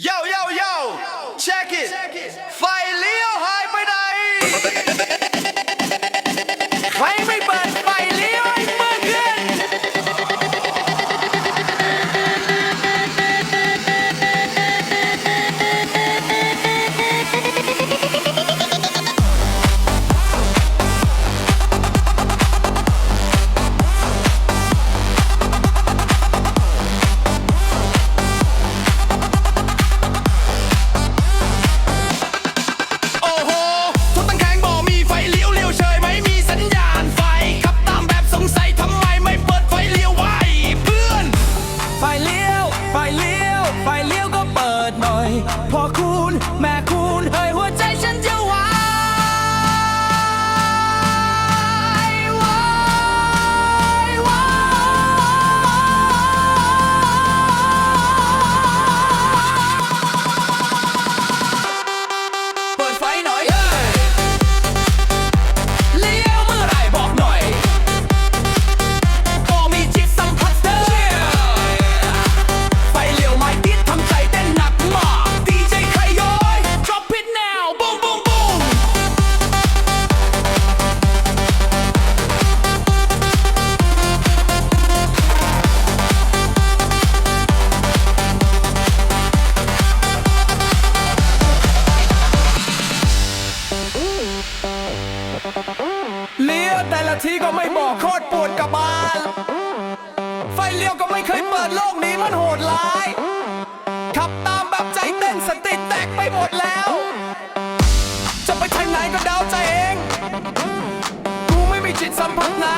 Yo, yo, yo! Check it! Fire ไฟเลี้ยว ไฟเลี้ยวก็เปิดหน่อย พอคุณแม่คุณเฮ้ยหัวใจ เลี้ยวแต่ละทีก็ไม่บอกโคตรปวดกระบาล ไฟเลี้ยวก็ไม่เคยเปิดโลกนี้มันโหดร้าย ขับตามแบบใจเต้นสติแตกไปหมดแล้ว จะไปทางไหนก็เดาใจเอง กูไม่มีจิตสัมผัสนะ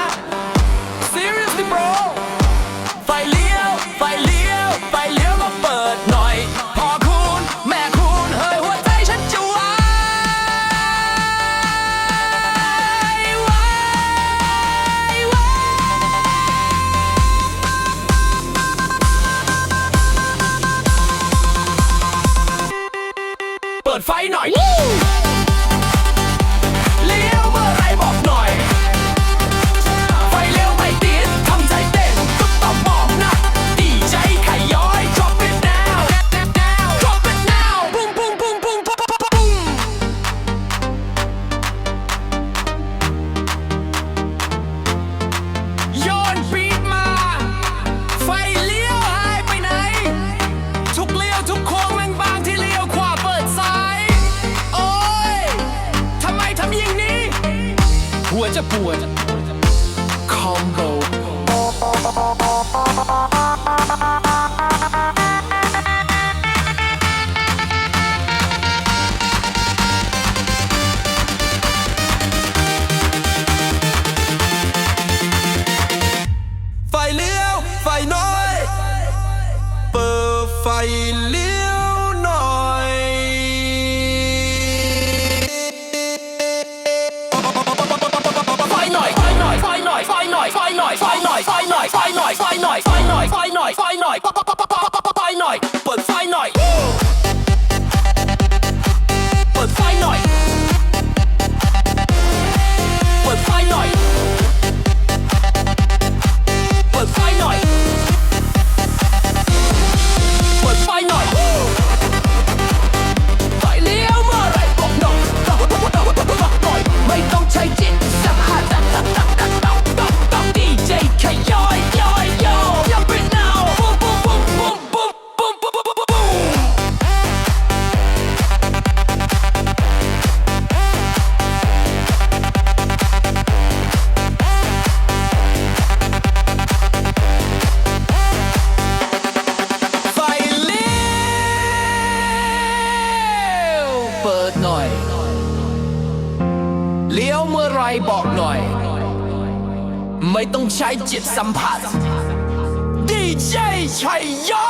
final. Woo! Twitter board. Congo. like. เปิดหน่อย เลี้ยวเมื่อไรบอกหน่อย ไม่ต้องใช้จิตสัมผัส D J เชัยยอ